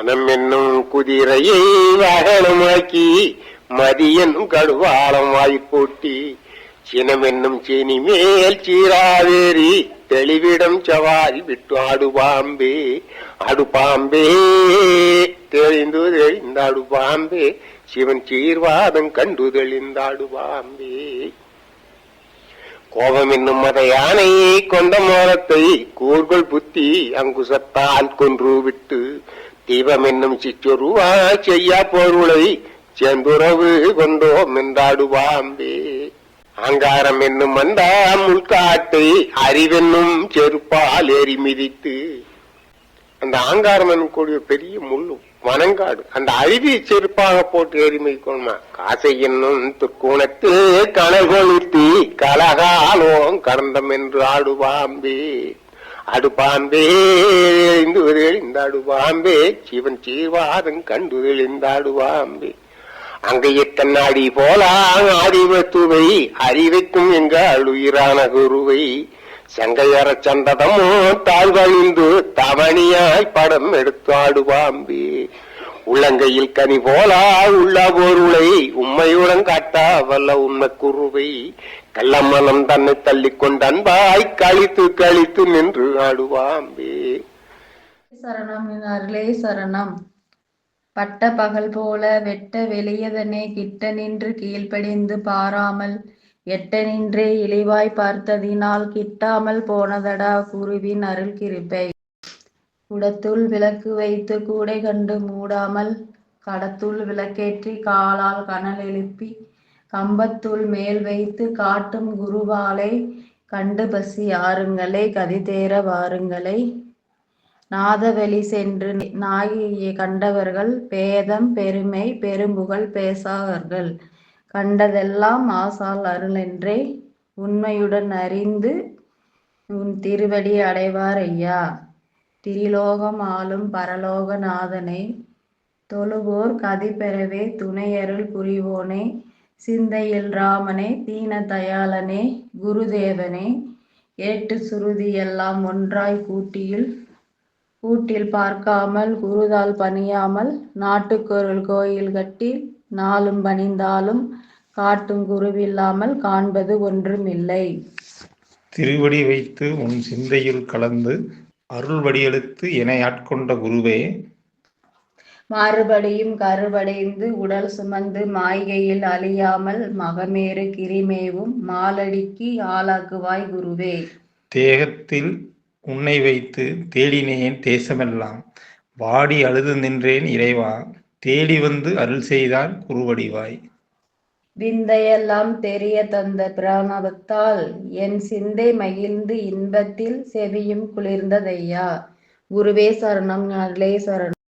மனம் என்னும் குதிரையை வாகனமாக்கி மதியனும் கடுவாளம் வாய்ப்போட்டி சினம் என்னும் சீனி மேல் சீராவேரி தெளிவிடம் சவாரி விட்டு அடுபாம்பே அடுபாம்பே தெளிந்து தெளிந்தாடு பாம்பே. சிவன் சீர்வாதம் கண்டு தெளிந்தாடு பாம்பே. கோபம் என்னும் மத யானையை கொண்ட மோரத்தை கூர்கொள் புத்தி அங்குசத்தால் கொன்று விட்டு தீபம் என்னும் சிச்சொருவா செய்யா பொருளை செந்துறவு கொண்டோம் என்றாடுவாம்பே. அங்காரம் என்னும் மண்டா முள்காட்டை அறிவென்னும் செருப்பால் எரி மிதித்து. அந்த ஆங்காரம் என்னும் கூடிய பெரிய முள்ளு வனங்காடு அந்த அருவி செருப்பாக போட்டு எரிமைக்கணுமா காசை என்னும் துர்க்குணத்து கனல் கலகாலோம் கடந்தம் என்று ஆடுவாம்பே. அடுபாம்பே எழுந்து இந்த அடுபாம்பே. சிவன் சீர்வாதம் கண்டு அடுபாம்பே. அங்கைய கண்ணாடி போலாம் அறிவத்துவை அறிவிக்கும் எங்க அழுயிரான குருவை. சங்கையற சந்ததமோ தாழ்வழிந்து தவணியாய் படம் எடுத்து ஆடுவாம்பி உள்ளங்கையில் கனி போலா உள்ளா போருளை உண்மையுடன் காட்டா வல்ல உண்மை குருவை. கள்ளமனம் தன்னை தள்ளிக் கொண்ட அன்பாய் கழித்து கழித்து நின்று ஆடுவாம்பே. சரணம் அருளே சரணம். பட்ட பகல் போல வெட்ட வெளியதனே கிட்ட நின்று கீழ்ப்படிந்து பாராமல் எட்ட நின்றே இழிவாய் பார்த்ததினால் கிட்டாமல் போனதடா குருவின் அருள் கிருப்பை. குடத்துள் விளக்கு வைத்து கூடை கண்டு மூடாமல் கடத்துள் விளக்கேற்றி காலால் கனல் எழுப்பி கம்பத்துள் மேல் வைத்து காட்டும் குருவாலை கண்டு பசி ஆறுங்களே கதி தேர வாருங்களே. நாதவெளி சென்று நாயை கண்டவர்கள் பேதம் பெருமை பெரும்புகழ் பேசாதவர்கள். கண்டதெல்லாம் ஆசால் அருளென்றே உண்மையுடன் அறிந்து உன் திருவடி அடைவார் ஐயா. திரிலோகம் ஆளும் பரலோகநாதனை தொழுவோர் கதி பெறவே துணையருள் புரிவோனே சிந்தையில் ராமனே தீன தயாளனே குருதேவனே ஏட்டு சுருதி எல்லாம் ஒன்றாய் கூட்டியில் கூட்டில் பார்க்காமல் குருதால் பணியாமல் நாட்டுக்கொருள் கோயில் கட்டி நாளும் பணிந்தாலும் காட்டும் குருவில்லாமல் காண்பது ஒன்றுமில்லை. திருவடி வைத்து உன் சிந்தையில் கலந்து அருள் வடியெடுத்து என ஆட்கொண்ட குருவே. மாறுபடியும் கருவடைந்து உடல் சுமந்து மாய்கையில் அழியாமல் மகமேறு கிரிமேவும் மாலடிக்கு ஆளாக்குவாய் குருவே. தேகத்தில் உன்னை வைத்து தேடினேன் தேசமெல்லாம். வாடி அழுது நின்றேன் இறைவா. தேடி வந்து அருள் செய்தால் குருவடிவாய். விந்தையெல்லாம் தெரிய தந்த பிராணவத்தால் என் சிந்தை மகிழ்ந்து இன்பத்தில் செவியும் குளிர்ந்ததையா? குருவே சரணம் நகலே சரணம்.